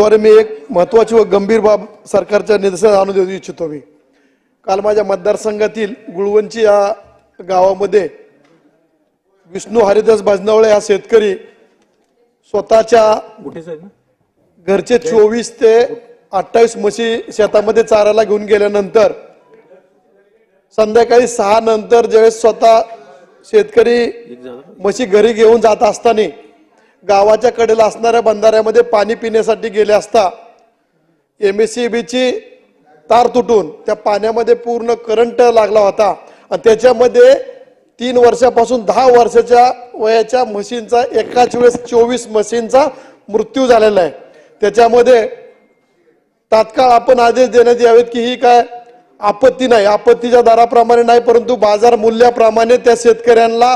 द्वारे मी एक महत्वाची व गंभीर बाब सरकारच्या निदर्शनास आणून देऊ इच्छितो मी. काल माझ्या मतदारसंघातील गुळवंची या गावामध्ये विष्णू हरिदास भजनावळे हा शेतकरी स्वतःच्या घरचे चोवीस ते अठ्ठावीस म्हशी शेतामध्ये चारायला घेऊन गेल्यानंतर संध्याकाळी सहा नंतर ज्यावेळेस स्वतः शेतकरी म्हशी घरी घेऊन जात असताना गावाच्या कडेला असणाऱ्या बंधाऱ्यामध्ये पाणी पिण्यासाठी गेले असता एम एस सी बीची तार तुटून त्या पाण्यामध्ये पूर्ण करंट लागला होता. आणि त्याच्यामध्ये तीन वर्षापासून दहा वर्षाच्या वयाच्या म्हशींचा एकाच वेळेस चोवीस म्हशींचा मृत्यू झालेला आहे. त्याच्यामध्ये तात्काळ आपण आदेश देण्यात यावेत की ही काय आपत्ती नाही. आपत्तीच्या दराप्रमाणे नाही परंतु बाजार मूल्याप्रमाणे त्या शेतकऱ्यांना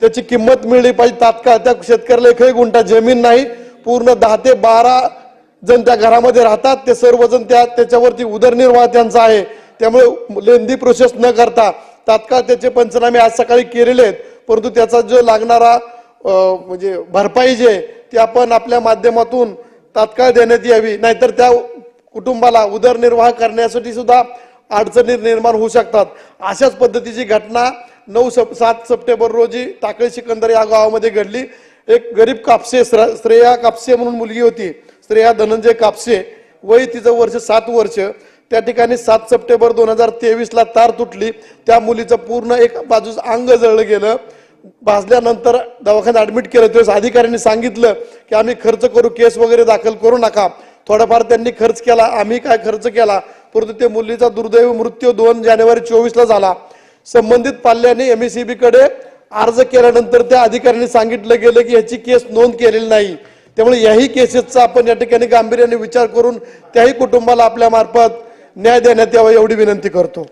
त्याची किंमत मिळली पाहिजे. तात्काळ त्या शेतकऱ्याला एकही गुंठा जमीन नाही. पूर्ण दहा ते बारा जण त्या घरामध्ये राहतात. ते सर्वजण त्या त्याच्यावरती उदरनिर्वाह त्यांचा आहे. त्यामुळे लेंदी प्रोसेस न करता तात्काळ त्याचे पंचनामे आज सकाळी केलेले आहेत. परंतु त्याचा जो लागणारा म्हणजे भरपाई जी आहे ती आपण आपल्या माध्यमातून तात्काळ देण्यात यावी. नाहीतर त्या कुटुंबाला उदरनिर्वाह करण्यासाठी सुद्धा अडचणी निर्माण होऊ शकतात. अशाच पद्धतीची घटना नऊ सप सात सप्टेंबर रोजी टाकळी सिकंदर या गावामध्ये घडली. एक गरीब कापसे श्र- श्रेया कापसे म्हणून मुलगी होती. श्रेया धनंजय कापसे. वय तिचं वर्ष सात वर्ष. त्या ठिकाणी सात सप्टेंबर दोन हजार तेवीसला तार तुटली. त्या मुलीचं पूर्ण एक बाजूस अंग जळलं गेलं. भाजल्यानंतर दवाखान्यात ॲडमिट केलं. त्यावेळेस अधिकाऱ्यांनी सांगितलं की आम्ही खर्च करू केस वगैरे दाखल करू नका. थोडाफार त्यांनी खर्च केला. आम्ही काय खर्च केला? परंतु ते मुलीचा दुर्दैव मृत्यू दोन जानेवारी चोवीसला झाला. संबंधित पाल्याने एम एस सी कडे अर्ज केल्यानंतर त्या अधिकाऱ्यांनी सांगितलं गेलं की याची केस नोंद केलेली नाही. त्यामुळे याही केसेसचा आपण या ठिकाणी गांभीर्याने विचार करून त्याही कुटुंबाला आपल्या मार्फत न्याय देण्यात यावा एवढी विनंती करतो.